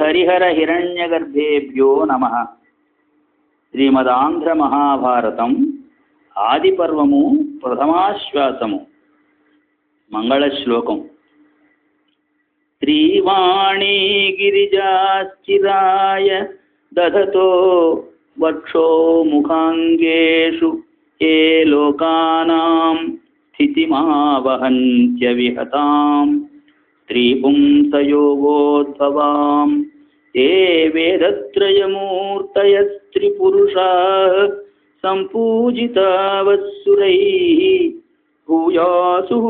హరిహర హిరణ్యగర్భేభ్యో నమ శ్రీమదాంధ్ర మహాభారతం ఆది పర్వము ప్రథమాశ్వాసము మంగళ శ్లోకం శ్రీవాణీ గిరిజాశ్చిరాయ దధతో వక్షో ముఖాంగేషు ఏ లోకానాం స్థితిమావహంత్య విహతాం స్త్రీపుంసయోగోద్భవాం ఏ వేదత్రయమూర్తయస్త్రిపురుషాः सम्पूजितावत्सुरैः भूयासुः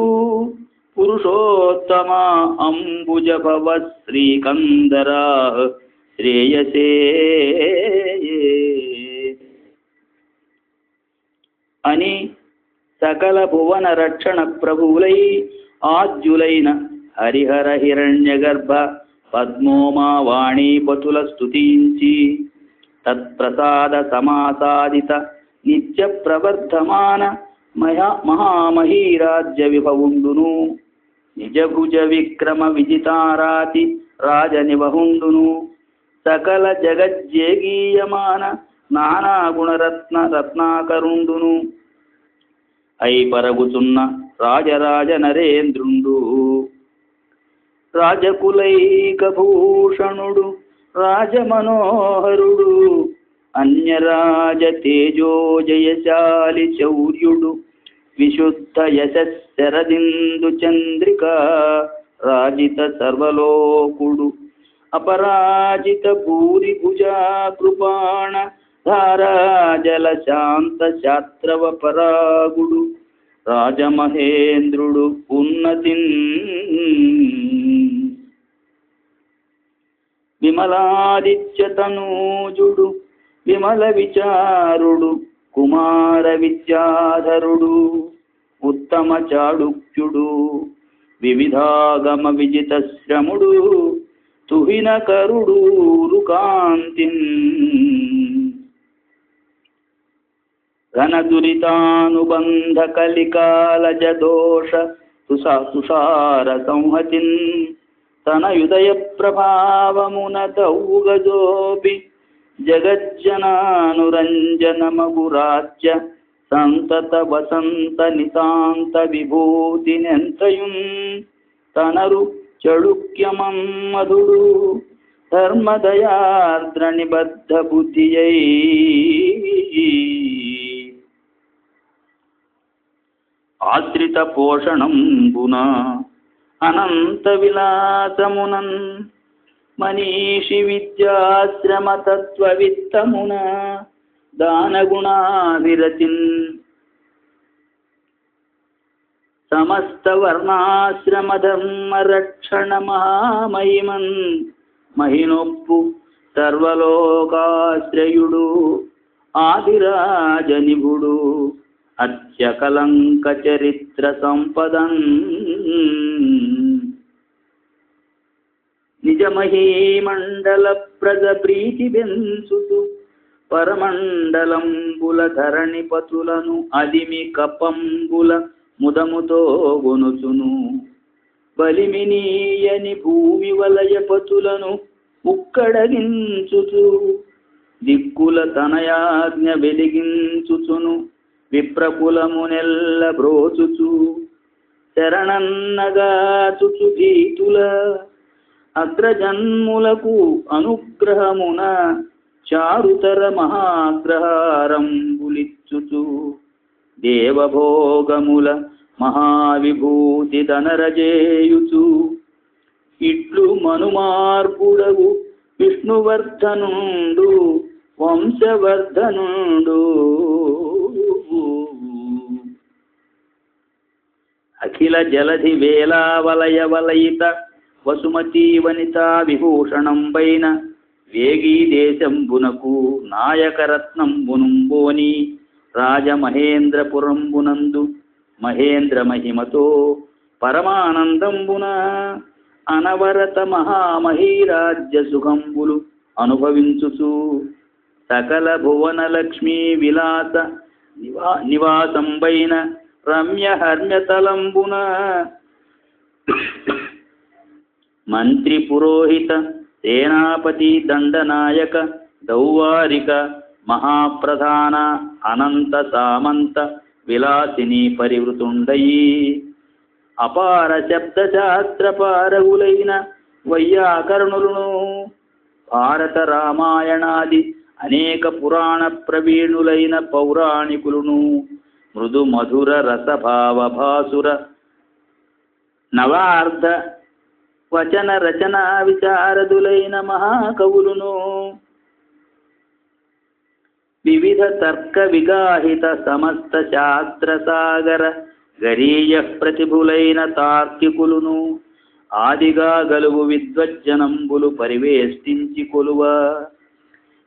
पुरुषोत्तमा अम्बुजभवः श्रीकन्दराः श्रेयसे అని సకల భువన రక్షణ ప్రభువులై ఆద్యులైన హరిహర హిరణ్య గర్భ పద్మోమా వాణీపతుల స్తుతించి తత్ప్రసాద సమాసాదిత నిత్య ప్రవర్ధమాన మహా మహామహీరాజ్య విభవుండును. నిజభుజ విక్రమ విజితారాతి రాజనివహుండును సకల జగజ్జేగీయమాన నానా గుణరత్న రత్నాకరుండును. ఐపరగుచున్న రాజరాజ నరేంద్రుండు. రాజకులైకభూషణుడు రాజమనోహరుడు అన్యరాజ తేజోజయశాలి చౌర్యుడు శౌర్యుడు విశుద్ధ యశరదిందు చంద్రిక రాజిత సర్వలోకుడు అపరాజిత భూరి భుజా కృపాణ ధారాజల శాంత శాస్త్రవ పరాగుడు రాజమహేంద్రుడు ఉన్నతిన్ విమలాదిత్య తనూజుడు విమల విచారుడు కుమార విద్యాధరుడు ఉత్తమ చాళుక్యుడు వివిధాగమ విజిత శ్రముడు తుహిన కరుడు రుకాంతిన్ ఘన దురితానుబంధ కలికాలజ దోష తుషా తుషార సంహతిన్ తనయుదయ ప్రభావమున దౌగజోపి జగజ్జనానురంజనమగు సంతత వసంత నితాంత విభూతినెంతయున్ తనరు చడుక్యమమ్మధుడు ధర్మదయార్ద్ర నిబద్ధ బుద్ధియై ఆశ్రిత పోషణం గుణ అనంత విలాసమునన్ మనీషి విద్యాశ్రమ తత్వ విత్తమున దానగుణావిరతిన్ సమస్త వర్ణాశ్రమ ధర్మ రక్షణ మహామహిమన్ మహినొప్పు సర్వలోకాశ్రయుడు ఆదిరాజనిభుడు అత్యకలంక చరిత్ర సంపదన్ నిజమహీమండల ప్రజ ప్రీతి బెంచుతు పరమండలంబుల ధరణి పతులను అదిమి కపంబుల ముదముతో గొనుచును. బలిమినీయని భూమి వలయ పతులను ఉక్కడగించుచు దిక్కుల తనయాజ్ఞ వెలిగించుచును. విప్రకులమునెల్ల బ్రోచుచు. శరణన్నగాచుచు భీతుల అగ్రజన్ములకు అనుగ్రహమున చారుతర మహాగ్రహారంబులిచ్చుచు దేవభోగముల మహావిభూతి ధనరజేయుచు. ఇట్లు మనుమార్పుడవు విష్ణువర్ధనుండు వంశవర్ధనుండు. అఖిల జలధి వేలావలయ వలయిత వసుమతీవనితా విభూషణం విభూషణంబైన వేగీ దేశంబునకు నాయకరత్నంబునుంబోని రాజమహేంద్రపురంబునందు మహేంద్ర మహిమతో పరమానందంబున అనవరత మహామహీరాజ్య సుఖంబులు అనుభవించుచు సకల భువన లక్ష్మీ విలాస నివా నివాసంబైన రమ్య హర్మ్యతలంబున మంత్రి పురోహిత సేనాపతి దండనాయక దౌవారిక మహాప్రధాన అనంత సామంత విలాసిని పరివృతుండయి అపార శబ్ద శాస్త్రపారగులైన వైయాకరణులను భారత రామాయణాది అనేక పురాణ ప్రవీణులైన పౌరాణికులను మృదు మధుర రసభావ భాసుర నవార్ధ వచన రచన విచారదులైన మహాకవులును. వివిధ తర్క విగాహిత సమస్త శాస్త్ర సాగర గరీయ ప్రతిభులైన తార్కికులును. ఆదిగా గలువు విద్వజ్జనంబులు పరివేష్టించి కొలువ.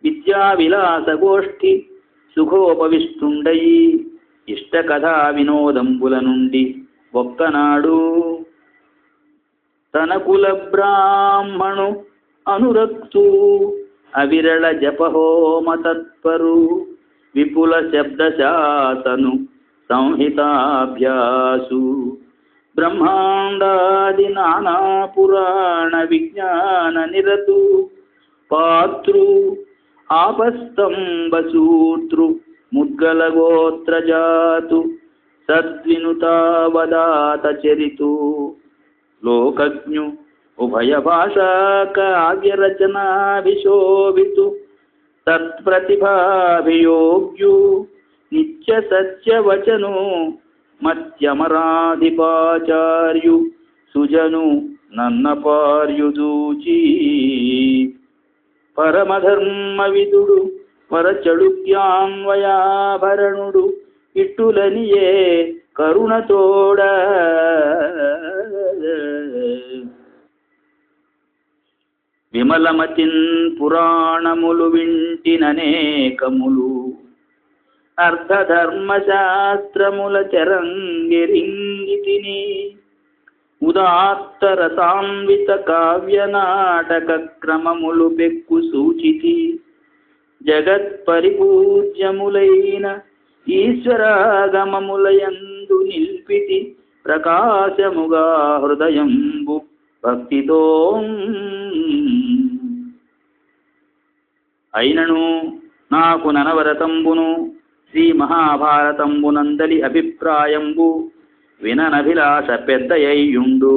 విద్యా విలాస గోష్ఠి సుఖోపవిష్టుండయి. ఇష్ట కథా వినోదంబుల నుండి ఒక్కనాడు तनकुलब्राह्मणु अनुरक्तु। अविरलजपहोमतत्परु विपुलशब्दशासनु संहिताभ्यासु। ब्रह्माण्डादिनानापुराणविज्ञाननिरतु पात्रु आपस्तम्बसूतृ मुद्गलगोत्रजातु। सद्विनुतावदातचरितु లోకజ్ఞు ఉభయ భాషా కావ్య రచనాభిశోభితు తత్ప్రతిభాభియోగ్యు నిత్య సత్యవచను మత్యమరాధిపాచార్యు సుజను నన్నపార్యుదూచి పరమధర్మ విదుడు పరచడుక్యాన్వయాభరణుడు ఇట్టులనియే కరుణతోడ విమలమతిన్ పురాణములు వింటిననేకములు అర్ధధర్మశాస్త్రముల చెరంగిరింగితిని ఉదాత్త రసాన్విత కావ్య నాటక క్రమములు పెక్కు సూచితి. జగత్ పరిపూజ్యములైన ఈశ్వరాగమములయందు నిల్పితి. ప్రకాశముగా హృదయంబు భక్తితో అయినను నాకు ననవరతంబును శ్రీ మహాభారతంబునందలి అభిప్రాయంబు విననభిలాష పెద్దయ్యుండు